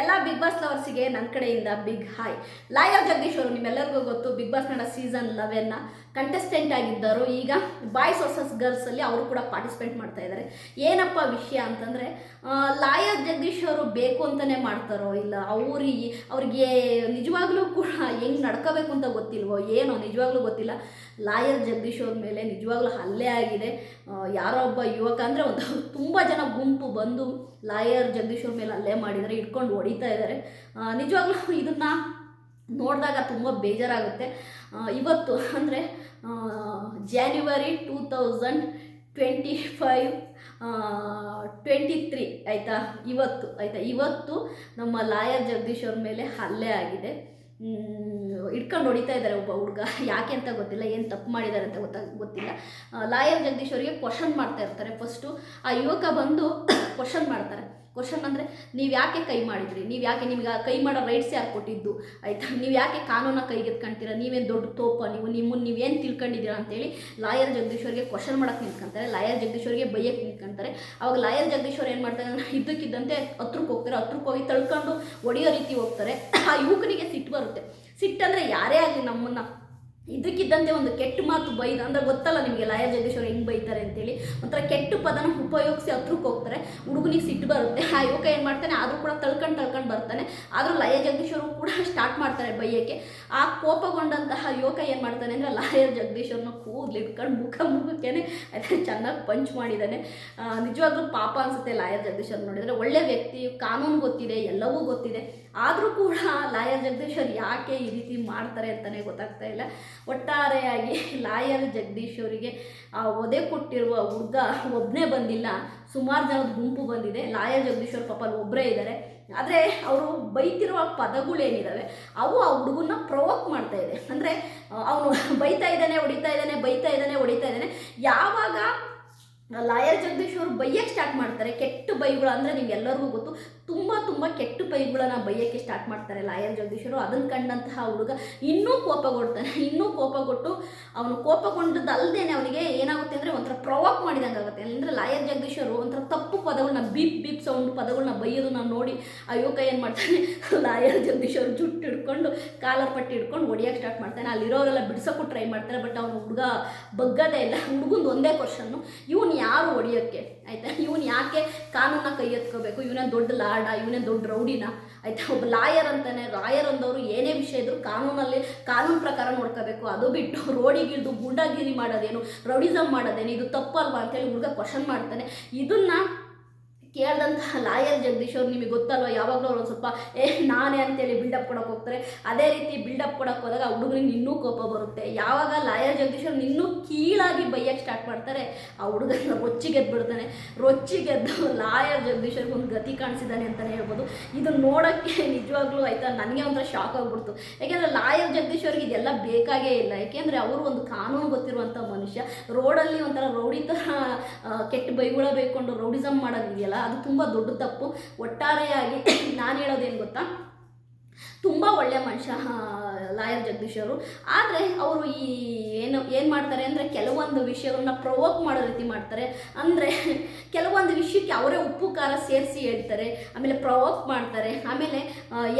ಎಲ್ಲ big boss ಲವರ್ಸಿಗೆ ನನ್ನ ಕಡೆಯಿಂದ ಬಿಗ್ ಹಾಯ್ ಲಾಯರ್ ಜಗದೀಶ್ ಅವರು ನಿಮ್ಮೆಲ್ಲರಿಗೂ ಗೊತ್ತು ಬಿಗ್ ಬಾಸ್ ಕನ್ನಡ ಸೀಸನ್ ಲೆವೆನ್ನ ಕಂಟೆಸ್ಟೆಂಟ್ ಆಗಿದ್ದರು. ಈಗ ಬಾಯ್ಸ್ ವರ್ಸಸ್ ಗರ್ಲ್ಸಲ್ಲಿ ಅವರು ಕೂಡ ಪಾರ್ಟಿಸಿಪೇಟ್ ಮಾಡ್ತಾ ಇದ್ದಾರೆ ಏನಪ್ಪ ವಿಷಯ ಅಂತಂದರೆ ಲಾಯರ್ ಜಗದೀಶ್ ಅವರು ಬೇಕು ಅಂತಲೇ ಮಾಡ್ತಾರೋ ಇಲ್ಲ ಅವರಿಗೆ ಅವ್ರಿಗೆ ನಿಜವಾಗ್ಲೂ ಕೂಡ ಹೆಂಗೆ ನಡ್ಕೋಬೇಕು ಅಂತ ಗೊತ್ತಿಲ್ವೋ, ಏನೋ ನಿಜವಾಗ್ಲೂ ಗೊತ್ತಿಲ್ಲ. ಲಾಯರ್ ಜಗದೀಶ್ ಅವ್ರ ಮೇಲೆ ನಿಜವಾಗ್ಲೂ ಹಲ್ಲೆ ಆಗಿದೆ. ಯಾರೋ ಒಬ್ಬ ಯುವಕ ಅಂದರೆ ಒಂದು ತುಂಬ ಜನ ಗುಂಪು ಬಂದು ಲಾಯರ್ ಜಗದೀಶ್ ಅವ್ರ ಮೇಲೆ ಹಲ್ಲೆ ಮಾಡಿದ್ದಾರೆ ಇಟ್ಕೊಂಡು ಹೊಡಿತಾ ಇದ್ದಾರೆ. ನಿಜವಾಗ್ಲೂ ಇದನ್ನು ನೋಡಿದಾಗ ತುಂಬ ಬೇಜಾರಾಗುತ್ತೆ. ಇವತ್ತು ಅಂದರೆ January two thousand twenty five twenty three ಆಯಿತಾ? ಇವತ್ತು ಆಯಿತಾ? ಇವತ್ತು ನಮ್ಮ ಲಾಯರ್ ಜಗದೀಶ್ ಅವ್ರ ಮೇಲೆ ಹಲ್ಲೆ ಆಗಿದೆ. ಇಟ್ಕೊಂಡು ಹೊಡಿತಾ ಇದ್ದಾರೆ ಒಬ್ಬ ಹುಡುಗ. ಯಾಕೆ ಅಂತ ಗೊತ್ತಿಲ್ಲ, ಏನು ತಪ್ಪು ಮಾಡಿದ್ದಾರೆ ಅಂತ ಗೊತ್ತಾಗ ಗೊತ್ತಿಲ್ಲ. ಲಾಯರ್ ಜಗದೀಶ್ ಅವರಿಗೆ ಕ್ವಶನ್ ಮಾಡ್ತಾ ಇರ್ತಾರೆ. ಫಸ್ಟು ಆ ಯುವಕ ಬಂದು ಕ್ವಶನ್ ಮಾಡ್ತಾರೆ. ಕ್ವಶನ್ ಅಂದರೆ, ನೀವು ಯಾಕೆ ಕೈ ಮಾಡಿದ್ರಿ? ನೀವು ಯಾಕೆ ನಿಮ್ಗೆ ಕೈ ಮಾಡೋ ರೈಟ್ಸ್ ಯಾರು ಕೊಟ್ಟಿದ್ದು? ಆಯಿತಾ? ನೀವು ಯಾಕೆ ಕಾನೂನ ಕೈಗೆತ್ಕೊಂತೀರ? ನೀವೇನು ದೊಡ್ಡ ತೋಪ? ನೀವು ನಿಮ್ಮನ್ನು ನೀವೇನು ತಿಳ್ಕೊಂಡಿದ್ದೀರಾ ಅಂತೇಳಿ ಲಾಯರ್ ಜಗದೀಶ್ವರಿಗೆ ಕ್ವಶನ್ ಮಾಡೋಕ್ಕೆ ನಿಂತ್ಕೊಂತಾರೆ. ಲಾಯರ್ ಜಗದೀಶ್ವರಿಗೆ ಬೈಯಕ್ಕೆ ನಿಂತ್ಕೊಂತಾರೆ. ಅವಾಗ ಲಾಯರ್ ಜಗದೀಶ್ವರ್ ಏನು ಮಾಡ್ತಾರೆ ಅಂದ್ರೆ, ಇದ್ದಕ್ಕಿದ್ದಂತೆ ಹತ್ರಕ್ಕೆ ಹೋಗ್ತಾರೆ. ಹತ್ರಕ್ಕೆ ಹೋಗಿ ತಳ್ಕೊಂಡು ಒಡೆಯೋ ರೀತಿ ಹೋಗ್ತಾರೆ. ಆ ಯುವಕನಿಗೆ ಸಿಟ್ಟು ಬರುತ್ತೆ. ಸಿಟ್ಟಂದರೆ ಯಾರೇ ಆಗಲಿ ನಮ್ಮನ್ನು ಇದಕ್ಕಿದ್ದಂತೆ ಒಂದು ಕೆಟ್ಟ ಮಾತು ಬೈದ ಅಂದ್ರೆ ಗೊತ್ತಲ್ಲ ನಿಮಗೆ ಲಾಯರ್ ಜಗದೀಶ್ವರ ಹೆಂಗೆ ಬೈತಾರೆ ಅಂತೇಳಿ. ಒಂಥರ ಕೆಟ್ಟ ಪದನ ಉಪಯೋಗಿಸಿ ಹತ್ರಕ್ಕೆ ಹೋಗ್ತಾರೆ. ಹುಡುಗನಿಗೆ ಸಿಟ್ಟು ಬರುತ್ತೆ. ಆ ಯುವಕ ಏನು ಮಾಡ್ತಾನೆ, ಆದರೂ ಕೂಡ ತಳ್ಕೊಂಡು ತಳ್ಕೊಂಡು ಬರ್ತಾನೆ. ಆದರೂ ಲಯ ಜಗದೀಶ್ವರು ಕೂಡ ಸ್ಟಾರ್ಟ್ ಮಾಡ್ತಾರೆ ಬೈಯಕ್ಕೆ. ಆ ಕೋಪಗೊಂಡಂತಹ ಯುವಕ ಏನು ಮಾಡ್ತಾನೆ ಅಂದರೆ ಲಾಯರ್ ಕೂದಲು ಇಟ್ಕೊಂಡು ಮುಖ ಮುಖಕ್ಕೇನೆ ಅದೇ ಚೆನ್ನಾಗಿ ಪಂಚ್ ಮಾಡಿದ್ದಾನೆ ನಿಜವಾಗ್ಲೂ ಪಾಪ ಅನಿಸುತ್ತೆ ಲಾಯರ್ ಜಗದೀಶ್ವರ್ ನೋಡಿದರೆ. ಒಳ್ಳೆ ವ್ಯಕ್ತಿ, ಕಾನೂನು ಗೊತ್ತಿದೆ, ಎಲ್ಲವೂ ಗೊತ್ತಿದೆ. ಆದರೂ ಕೂಡ ಲಾಯರ್ ಜಗದೀಶ್ವರ್ ಯಾಕೆ ಈ ರೀತಿ ಮಾಡ್ತಾರೆ ಅಂತಲೇ ಗೊತ್ತಾಗ್ತಾ ಇಲ್ಲ. ಒಟ್ಟಾರೆಯಾಗಿ ಲಾಯರ್ ಜಗದೀಶ್ ಅವರಿಗೆ ಆ ಒದೆ ಕೊಟ್ಟಿರುವ ಹುಡುಗ ಒಬ್ಬನೇ ಬಂದಿಲ್ಲ. ಸುಮಾರು ಜನದ ಗುಂಪು ಬಂದಿದೆ. ಲಾಯರ್ ಜಗದೀಶ್ವರ್ ಪಾಪ ಅಲ್ಲಿ ಒಬ್ಬರೇ ಇದ್ದಾರೆ ಆದರೆ ಅವರು ಬೈತಿರುವ ಪದಗಳೇನಿದ್ದಾವೆ ಅವು ಆ ಹುಡುಗನ್ನ ಪ್ರವೋಕ್ ಮಾಡ್ತಾ ಇದೆ. ಅಂದರೆ ಅವನು ಬೈತಾ ಇದ್ದಾನೆ, ಹೊಡಿತಾ ಇದ್ದಾನೆ, ಬೈತಾ ಇದ್ದಾನೆ, ಹೊಡಿತಾ ಇದ್ದಾನೆ. ಯಾವಾಗ ಲಾಯರ್ ಜಗದೀಶ್ ಅವರು ಬೈಯಕ್ಕೆ ಸ್ಟಾರ್ಟ್ ಮಾಡ್ತಾರೆ. ಕೆಟ್ಟ ಬೈಗಳು ಅಂದರೆ ನಿಮ್ಗೆಲ್ಲರಿಗೂ ಗೊತ್ತು. ತುಂಬ ತುಂಬ ಕೆಟ್ಟ ಬೈಗಳನ್ನ ಬೈಯಕ್ಕೆ ಸ್ಟಾರ್ಟ್ ಮಾಡ್ತಾರೆ ಲಾಯರ್ ಜಗದೀಶರು ಅದನ್ನು ಕಂಡಂತಹ ಹುಡುಗ ಇನ್ನೂ ಕೋಪಗೊಡ್ತಾನೆ ಇನ್ನೂ ಕೋಪಗೊಟ್ಟು ಅವನು ಕೋಪಗೊಂಡದ್ದಲ್ಲದೆ ಅವನಿಗೆ ಏನಾಗುತ್ತೆ ಅಂದರೆ ಒಂಥರ ಪ್ರವೋಕ್ ಮಾಡಿದಂಗೆ ಆಗುತ್ತೆ ಅಂದರೆ ಲಾಯರ್ ಜಗದೀಶರು ಒಂಥರ ಪದಗಳನ್ನ ಬೀಪ್ ಬೀಪ್ ಸೌಂಡ್ ಪದಗಳನ್ನ ನಾನು ನೋಡಿ ಆ ಯುವಕ ಏನು ಮಾಡ್ತಾನೆ? ಲಾಯರ್ ಜಗದೀಶ್ ಅವರು ಜುಟ್ಟು ಹಿಡ್ಕೊಂಡು ಕಾಲರ್ ಪಟ್ಟಿ ಹಿಡ್ಕೊಂಡು ಹೊಡಿಯೋಕ್ಕೆ ಸ್ಟಾರ್ಟ್ ಮಾಡ್ತಾನೆ. ಅಲ್ಲಿರೋರೆಲ್ಲ ಬಿಡಿಸೋಕ್ಕೂ ಟ್ರೈ ಮಾಡ್ತಾರೆ ಬಟ್ ಅವ್ನು ಹುಡುಗ ಬಗ್ಗದೇ ಇಲ್ಲ. ಹುಡುಗಂದು ಒಂದೇ ಕ್ವಶನ್ನು ಇವನು ಯಾರು ಹೊಡಿಯೋಕ್ಕೆ? ಆಯಿತಾ? ಇವನು ಯಾಕೆ ಕಾನೂನ ಕೈ ಎತ್ಕೋಬೇಕು? ಇವನೇ ದೊಡ್ಡ ಲಾಡ ಇವನೇ ದೊಡ್ಡ ರೌಡಿನ. ಆಯಿತಾ? ಒಬ್ಬ ಲಾಯರ್ ಅಂತಾನೆ. ಲಾಯರ್ ಅಂದವರು ಏನೇ ವಿಷಯ ಇದ್ರು ಕಾನೂನಲ್ಲಿ ಕಾನೂನು ಪ್ರಕಾರ ನೋಡ್ಕೋಬೇಕು. ಅದು ಬಿಟ್ಟು ರೋಡಿಗಿಳಿದು ಗುಂಡಾಗಿರಿ ಮಾಡೋದೇನು? ರೌಡಿಸಮ್ ಮಾಡೋದೇನು? ಇದು ತಪ್ಪಲ್ವಾ ಅಂತೇಳಿ ಹುಡುಗ ಕ್ವಶನ್ ಮಾಡ್ತಾನೆ. ಇದನ್ನ ಕೇಳಿದಂತಹ ಲಾಯರ್ ಜಗದೀಶ್ ಅವ್ರು ನಿಮಗೆ ಗೊತ್ತಲ್ವ? ಯಾವಾಗಲೂ ಅವ್ರು ಸ್ವಲ್ಪ, ಏ, ನಾನೇ ಅಂತೇಳಿ ಬಿಲ್ಡಪ್ ಕೊಡೋಕೆ ಹೋಗ್ತಾರೆ. ಅದೇ ರೀತಿ ಬಿಲ್ಡಪ್ ಕೊಡೋಕೆ ಹೋದಾಗ ಹುಡುಗನಿಗೆ ಇನ್ನೂ ಕೋಪ ಬರುತ್ತೆ. ಯಾವಾಗ ಲಾಯರ್ ಜಗದೀಶ್ ಅವ್ರು ಇನ್ನೂ ಕೀಳಾಗಿ ಬೈಯಕ್ಕೆ ಸ್ಟಾರ್ಟ್ ಮಾಡ್ತಾರೆ, ಆ ಹುಡುಗನ ರೊಚ್ಚಿಗೆದ್ಬಿಡ್ತಾನೆ ರೊಚ್ಚಿಗೆದ್ದು ಲಾಯರ್ ಜಗದೀಶ್ ಅವ್ರಿಗೆ ಒಂದು ಗತಿ ಕಾಣಿಸಿದ್ದಾನೆ ಅಂತಲೇ ಹೇಳ್ಬೋದು. ಇದು ನೋಡೋಕ್ಕೆ ನಿಜವಾಗ್ಲೂ ಆಯಿತಾ? ನನಗೆ ಒಂಥರ ಶಾಕ್ ಆಗ್ಬಿಡ್ತು. ಯಾಕೆಂದರೆ ಲಾಯರ್ ಜಗದೀಶ್ ಅವ್ರಿಗೆ ಇದೆಲ್ಲ ಬೇಕಾಗೇ ಇಲ್ಲ. ಯಾಕೆಂದ್ರೆ ಅವರು ಒಂದು ಕಾನೂನು ಗೊತ್ತಿರುವಂಥ ಮನುಷ್ಯ. ರೋಡಲ್ಲಿ ಒಂಥರ ರೌಡಿ ಥರ ಕೆಟ್ಟ ಬೈಗುಳ ಬೈಕೊಂಡು ರೌಡಿಸಮ್ ಮಾಡೋದಿದೆಯಲ್ಲ ಅದು ತುಂಬ ದೊಡ್ಡ ತಪ್ಪು. ಒಟ್ಟಾರೆಯಾಗಿ ನಾನು ಹೇಳೋದೇನು ಗೊತ್ತಾ? ತುಂಬ ಒಳ್ಳೆಯ ಮನುಷ್ಯ ಲಾಯರ್ ಜಗದೀಶ್ ಅವರು. ಆದರೆ ಅವರು ಈ ಏನು ಏನು ಮಾಡ್ತಾರೆ ಅಂದರೆ ಕೆಲವೊಂದು ವಿಷಯಗಳನ್ನ ಪ್ರವೋಕ್ ಮಾಡೋ ರೀತಿ ಮಾಡ್ತಾರೆ. ಅಂದರೆ ಕೆಲವೊಂದು ವಿಷಯಕ್ಕೆ ಅವರೇ ಉಪ್ಪು, ಖಾರ ಸೇರಿಸಿ ಹೇಳ್ತಾರೆ, ಆಮೇಲೆ ಪ್ರವೋಕ್ ಮಾಡ್ತಾರೆ. ಆಮೇಲೆ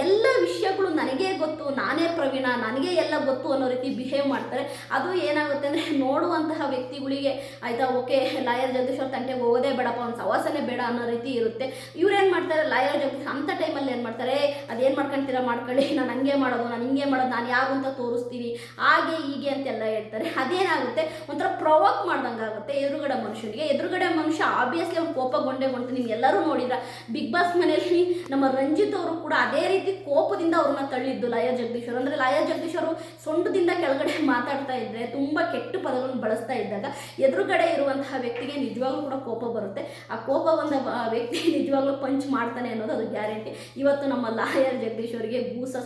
ಎಲ್ಲ ವಿಷಯಗಳು ನನಗೇ ಗೊತ್ತು, ನಾನೇ ಪ್ರವೀಣ, ನನಗೆ ಎಲ್ಲ ಗೊತ್ತು ಅನ್ನೋ ರೀತಿ ಬಿಹೇವ್ ಮಾಡ್ತಾರೆ. ಅದು ಏನಾಗುತ್ತೆ ಅಂದರೆ, ನೋಡುವಂತಹ ವ್ಯಕ್ತಿಗಳಿಗೆ ಆಯಿತಾ, ಓಕೆ, ಲಾಯರ್ ಜಗದೀಶ್ ಅವ್ರ ತಂಟೆಗೆ ಹೋಗೋದೇ ಬೇಡಪ್ಪ ಒಂದು ಸವಾಸನೆ ಬೇಡ ಅನ್ನೋ ರೀತಿ ಇರುತ್ತೆ. ಇವ್ರೇನು ಮಾಡ್ತಾರೆ, ಲಾಯರ್ ಜಗದೀಶ್ ಅಂಥ ಟೈಮಲ್ಲಿ ಏನು ಮಾಡ್ತಾರೆ ಅದೇನು ಮಾಡ್ಕೊಂತೀರಾ, ಮಾಡ್ಕೊಳ್ಳಿ, ನಾನು ಹಂಗೆ ಮಾಡೋದು, ನಾನು ಹಿಂಗೆ ಮಾಡೋದು, ನಾನು ಯಾರು ಅಂತ ತೋರಿಸ್ತೀನಿ, ಹಾಗೆ, ಹೀಗೆ ಅಂತೆಲ್ಲ ಹೇಳ್ತಾರೆ. ಅದೇನಾಗುತ್ತೆ, ಒಂಥರ ಪ್ರವೋಕ್ ಮಾಡ್ದಂಗೆ ಆಗುತ್ತೆ ಎದುರುಗಡೆ ಮನುಷ್ಯನಿಗೆ. ಎದುರುಗಡೆ ಮನುಷ್ಯ ಆಬ್ವಿಯಸ್ಲಿ ಅವ್ನು ಕೋಪಗೊಂಡೇ ಹೊಂಟು ನೀವು ಎಲ್ಲರೂ ನೋಡಿದ್ರ. ಬಿಗ್ ಬಾಸ್ ಮನೆಯಲ್ಲಿ ನಮ್ಮ ರಂಜಿತ್ ಅವರು ಕೂಡ ಅದೇ ರೀತಿ ಕೋಪದಿಂದ ಅವ್ರನ್ನ ತಳ್ಳಿದ್ದು ಲಯ ಜಗದೀಶ್ವರ್ ಅಂದರೆ ಜಗದೀಶ್ ಅವರು ಸೊಂಟದಿಂದ ಕೆಳಗಡೆ ಮಾತಾಡ್ತಾ ಇದ್ರೆ, ತುಂಬಾ ಕೆಟ್ಟ ಪದಗಳನ್ನು ಬಳಸ್ತಾ ಇದ್ದಾಗ ಎದುರುಗಡೆ ಇರುವಂತಹ ವ್ಯಕ್ತಿಗೆ ನಿಜವಾಗ್ಲೂ ಕೂಡ ಕೋಪ ಬರುತ್ತೆ. ಆ ಕೋಪ ಬಂದ ವ್ಯಕ್ತಿ ನಿಜವಾಗ್ಲೂ ಪಂಚ್ ಮಾಡ್ತಾನೆ ಅನ್ನೋದು ಅದು ಗ್ಯಾರಂಟಿ. ಇವತ್ತು ನಮ್ಮ ಲಾಯರ್ ಜಗದೀಶ್ ಅವರಿಗೆ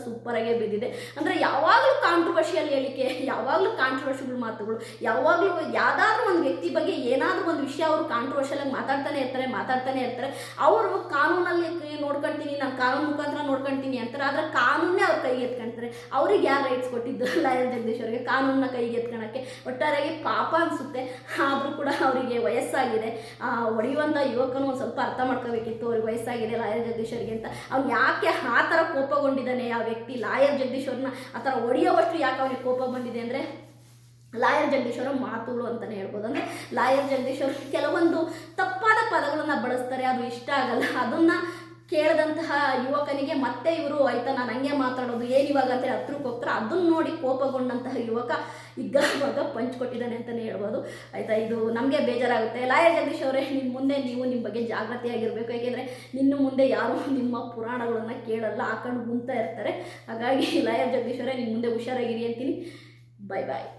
ಸೂಪರ್ ಆಗಿ ಬಿದ್ದಿದೆ. ಅಂದ್ರೆ ಯಾವಾಗಲೂ ಯಾವಾಗಲೂ ಕಾಂಟ್ರವರ್ಷಿಯಲ್ ಮಾತುಗಳು. ಯಾವಾಗಲೂ ಯಾವುದಾದ್ರೂ ಒಂದು ವ್ಯಕ್ತಿ ಬಗ್ಗೆ ಏನಾದರೂ ಒಂದು ವಿಷಯ ಅವರು ಕಾಂಟ್ರವರ್ಷಿಯಲ್ ಆಗಿ ಮಾತಾಡ್ತಾನೆ ಇರ್ತಾರೆ ಮಾತಾಡ್ತಾನೆ ಇರ್ತಾರೆ. ಅವರು ಕಾನೂನಲ್ಲಿ ನೋಡ್ಕೊಂತೀನಿ ನಾನು ಕಾನೂನು ಮುಖಾಂತರ ನೋಡ್ಕೊಂತೀನಿ ಅಂತಾರೆ. ಆದರೆ ಕಾನೂನೇ ಅವ್ರ ಕೈಗೆ ಎತ್ಕೊಂತಾರೆ. ಅವ್ರಿಗೆ ಯಾರು ರೈಟ್ಸ್ ಕೊಟ್ಟಿದ್ದು? ಲಾಯರ್ ಜಗದೀಶ್ ಅವರಿಗೆ ಕಾನೂನನ್ನ ಕೈಗೆ ಎತ್ಕೊಳಕ್ಕೆ. ಒಟ್ಟಾರೆಯಾಗಿ ಪಾಪ ಅನಿಸುತ್ತೆ. ಆದರೂ ಕೂಡ ಅವರಿಗೆ ವಯಸ್ಸಾಗಿದೆ. ಆ, ಹೊಡೆಯುವಂಥ ಯುವಕನು ಒಂದು ಸ್ವಲ್ಪ ಅರ್ಥ ಮಾಡ್ಕೋಬೇಕಿತ್ತು. ಅವ್ರಿಗೆ ವಯಸ್ಸಾಗಿದೆ ಲಾಯರ್ ಜಗದೀಶ್ ಅಂತ. ಅವ್ನು ಯಾಕೆ ಆ ಥರ ಕೋಪಗೊಂಡಿದ್ದಾನೆ ಆ ವ್ಯಕ್ತಿ? ಲಾಯರ್ ಜಗದೀಶ್ ಅವ್ರನ್ನ ಆ ಥರ ಹೊಡೆಯೋವಷ್ಟು ಯಾಕೆ ಅವ್ರಿಗೆ ಕೋಪ ಬಂದಿದೆ ಅಂದರೆ ಲಾಯರ್ ಜಗದೀಶ್ವರ ಮಾತುಗಳು ಅಂತಲೇ ಹೇಳ್ಬೋದು. ಅಂದರೆ ಲಾಯರ್ ಜಗದೀಶ್ ಕೆಲವೊಂದು ತಪ್ಪಾದ ಪದಗಳನ್ನು ಬಳಸ್ತಾರೆ, ಅದು ಇಷ್ಟ ಆಗಲ್ಲ. ಅದನ್ನು ಕೇಳಿದಂತಹ ಯುವಕನಿಗೆ ಮತ್ತೆ ಇವರು, ಆಯ್ತಾ, ನಾನು ಹಂಗೆ ಮಾತಾಡೋದು, ಏನು ಇವಾಗ? ಅಂತ ಹತ್ರಕ್ಕೆ ಹೋಗ್ತಾರೆ ಅದನ್ನು ನೋಡಿ ಕೋಪಗೊಂಡಂತಹ ಯುವಕ ಇವಾಗ ಪಂಚ್ ಕೊಟ್ಟಿದ್ದಾನೆ ಅಂತಲೇ ಹೇಳ್ಬೋದು. ಆಯಿತಾ, ಇದು ನಮಗೆ ಬೇಜಾರಾಗುತ್ತೆ. ಲಾಯರ್ ಜಗದೀಶ್ ಅವರೇ ನಿಮ್ಮ ಮುಂದೆ ನೀವು ನಿಮ್ಮ ಬಗ್ಗೆ ಜಾಗೃತಿಯಾಗಿರಬೇಕು ಯಾಕೆಂದರೆ ನಿನ್ನ ಮುಂದೆ ಯಾರು ನಿಮ್ಮ ಪುರಾಣಗಳನ್ನು ಕೇಳಲ್ಲ, ಹಾಕೊಂಡು ಗುಂತಾ ಇರ್ತಾರೆ. ಹಾಗಾಗಿ ಲಾಯರ್ ಜಗದೀಶ್ ಅವರೇ ನಿಮ್ಮ ಮುಂದೆ ಹುಷಾರಾಗಿರಿ ಅಂತೀನಿ. Bye bye.